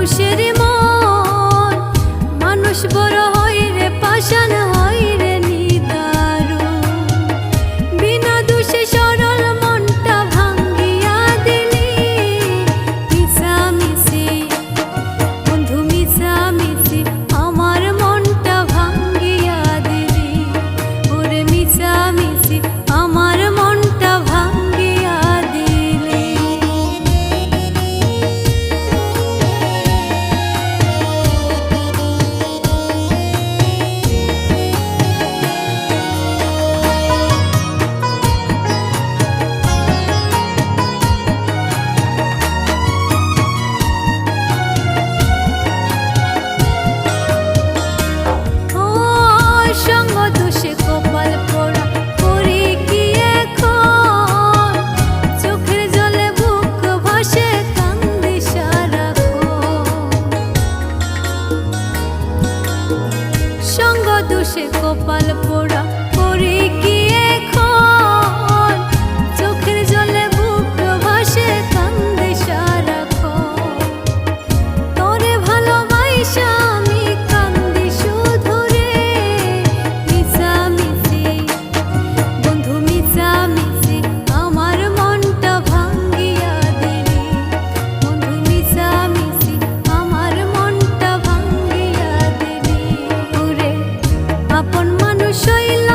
মানুষের মন। মানুষ বড় হয় রে পাশান কপাল পোড়া আপন মানুষ হইল